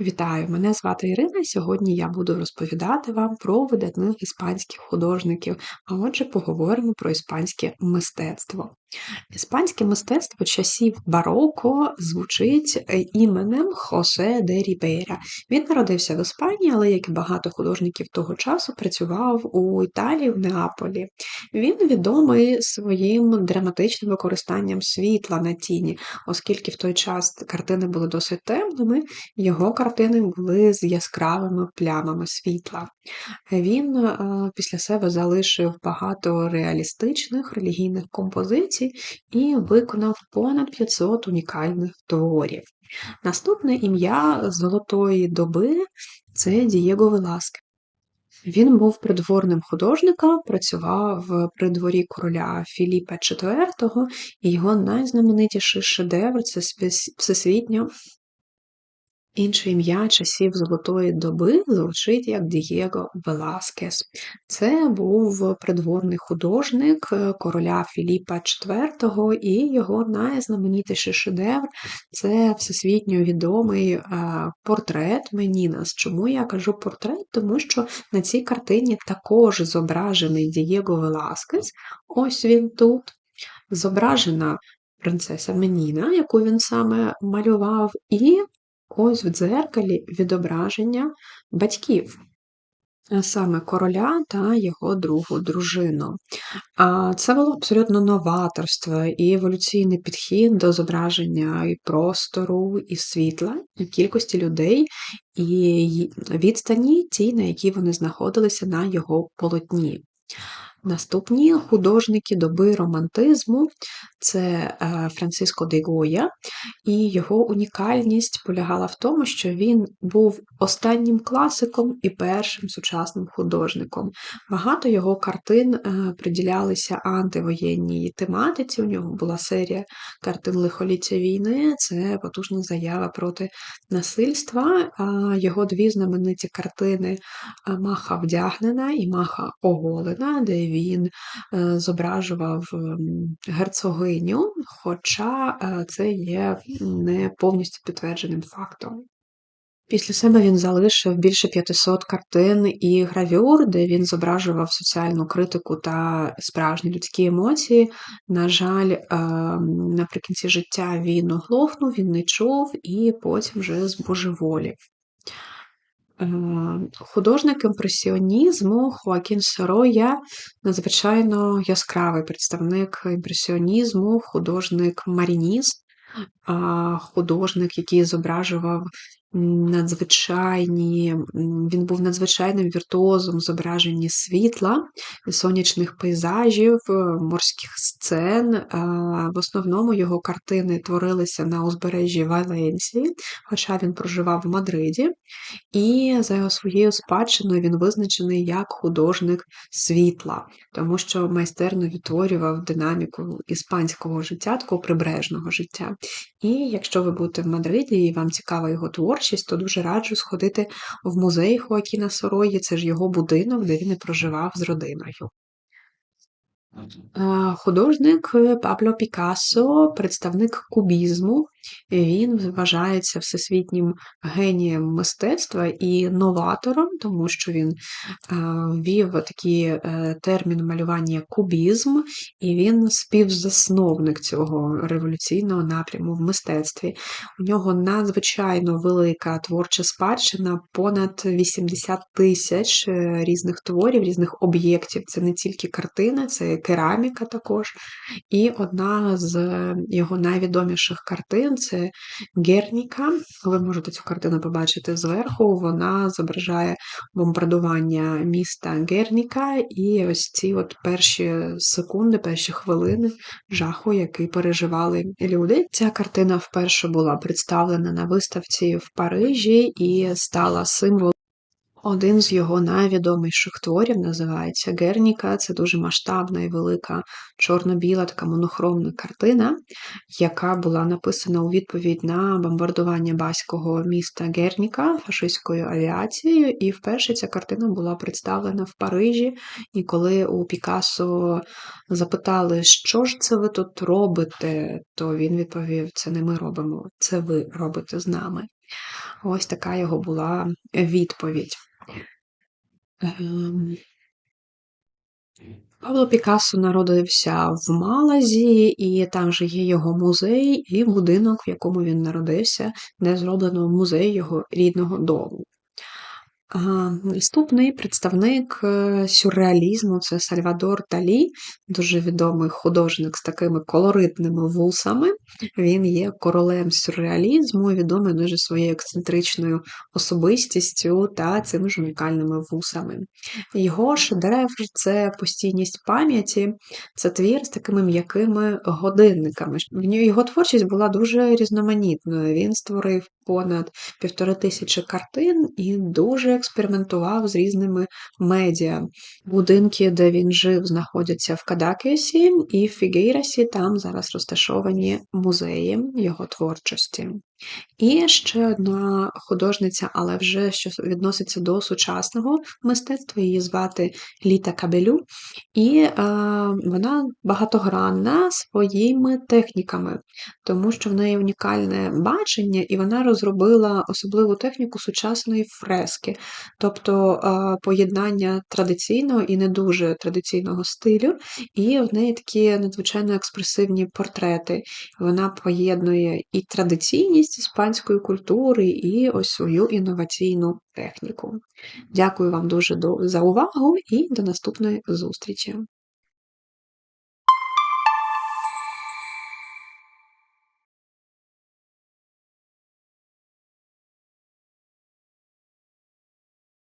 Вітаю, мене звати Ірина. Сьогодні я буду розповідати вам про видатних іспанських художників, а отже, поговоримо про іспанське мистецтво. Іспанське мистецтво часів бароко звучить е, іменем Хосе де Рібейра. Він народився в Іспанії, але, як і багато художників того часу, працював у Італії, в Неаполі. Він відомий своїм драматичним використанням світла на тіні, оскільки в той час картини були досить темними, його картини були з яскравими плямами світла. Він е, після себе залишив багато реалістичних релігійних композицій і виконав понад 500 унікальних творів. Наступне ім'я Золотої доби це Дієго Веласке. Він був придворним художником, працював при дворі короля Філіпа IV, і його найзнаменитіший шедевр це всесвітньо Інше ім'я часів Золотої доби звучить як Дієго Веласкес. Це був придворний художник е, короля Філіпа IV, і його найзнаменітіший шедевр це всесвітньо відомий е, портрет Менінас. Чому я кажу портрет? Тому що на цій картині також зображений Дієго Веласкес. Ось він тут. Зображена принцеса Меніна, яку він саме малював, і Ось в дзеркалі відображення батьків, саме короля та його другу дружину. Це було абсолютно новаторство і еволюційний підхід до зображення і простору, і світла, і кількості людей, і відстані ті, на які вони знаходилися на його полотні. Наступні художники доби романтизму це е, Франциско де Гоя, і його унікальність полягала в тому, що він був останнім класиком і першим сучасним художником. Багато його картин е, приділялися антивоєнній тематиці. У нього була серія картин Лихоліття війни, це потужна заява проти насильства. Його дві знамениті картини е, Маха вдягнена і Маха оголена, де він е, зображував ем, герцогиню, хоча е, це є не повністю підтвердженим фактом. Після себе він залишив більше 500 картин і гравюр, де він зображував соціальну критику та справжні людські емоції. На жаль, ем, наприкінці життя він оглохнув, він не чув і потім вже збожеволів. Е, художник імпресіонізму Хоакін Сороя надзвичайно яскравий представник імпресіонізму, художник марініст, художник, який зображував надзвичайні, він був надзвичайним віртуозом зображенні світла, сонячних пейзажів, е, морських сцен. В основному його картини творилися на узбережжі Валенції, хоча він проживав в Мадриді, і за його своєю спадщиною він визначений як художник світла, тому що майстерно відтворював динаміку іспанського життя, такого прибережного життя. І якщо ви будете в Мадриді і вам цікава його творчість, то дуже раджу сходити в музей Хоакіна Сорої, це ж його будинок, де він і проживав з родиною. Художник Пабло Пікассо, представник кубізму, він вважається всесвітнім генієм мистецтва і новатором, тому що він ввів такий е, термін малювання кубізм, і він співзасновник цього революційного напряму в мистецтві. У нього надзвичайно велика творча спадщина, понад 80 тисяч е, різних творів, різних об'єктів. Це не тільки картини, це кераміка також. І одна з його найвідоміших картин це Герніка. Ви можете цю картину побачити зверху. Вона зображає бомбардування міста Герніка і ось ці от перші секунди, перші хвилини жаху, який переживали люди. Ця картина вперше була представлена на виставці в Парижі і стала символом. Один з його найвідоміших творів називається Герніка. Це дуже масштабна і велика чорно-біла така монохромна картина, яка була написана у відповідь на бомбардування баського міста Герніка фашистською авіацією. І вперше ця картина була представлена в Парижі. І коли у Пікассо запитали, що ж це ви тут робите, то він відповів: це не ми робимо, це ви робите з нами. Ось така його була відповідь. Ем, Пабло Пікассо народився в Малазі, і там же є його музей і будинок, в якому він народився, де зроблено музей його рідного дому. Наступний представник е, сюрреалізму це Сальвадор Далі, дуже відомий художник з такими колоритними вусами. Він є королем сюрреалізму, відомий дуже своєю ексцентричною особистістю та цими ж унікальними вусами. Його шедевр це постійність пам'яті, це твір з такими м'якими годинниками. Його творчість була дуже різноманітною. Він створив понад півтори тисячі картин і дуже експериментував з різними медіа. Будинки, де він жив, знаходяться в Кадакісі і в Фігейрасі. Там зараз розташовані музеї його творчості. І ще одна художниця, але вже що відноситься до сучасного мистецтва, її звати Літа Кабелю, і е, вона багатогранна своїми техніками, тому що в неї унікальне бачення, і вона розробила особливу техніку сучасної фрески, тобто е, поєднання традиційного і не дуже традиційного стилю, і в неї такі надзвичайно експресивні портрети. Вона поєднує і традиційність іспанської культури, і ось свою інноваційну техніку. Дякую вам дуже за увагу і до наступної зустрічі!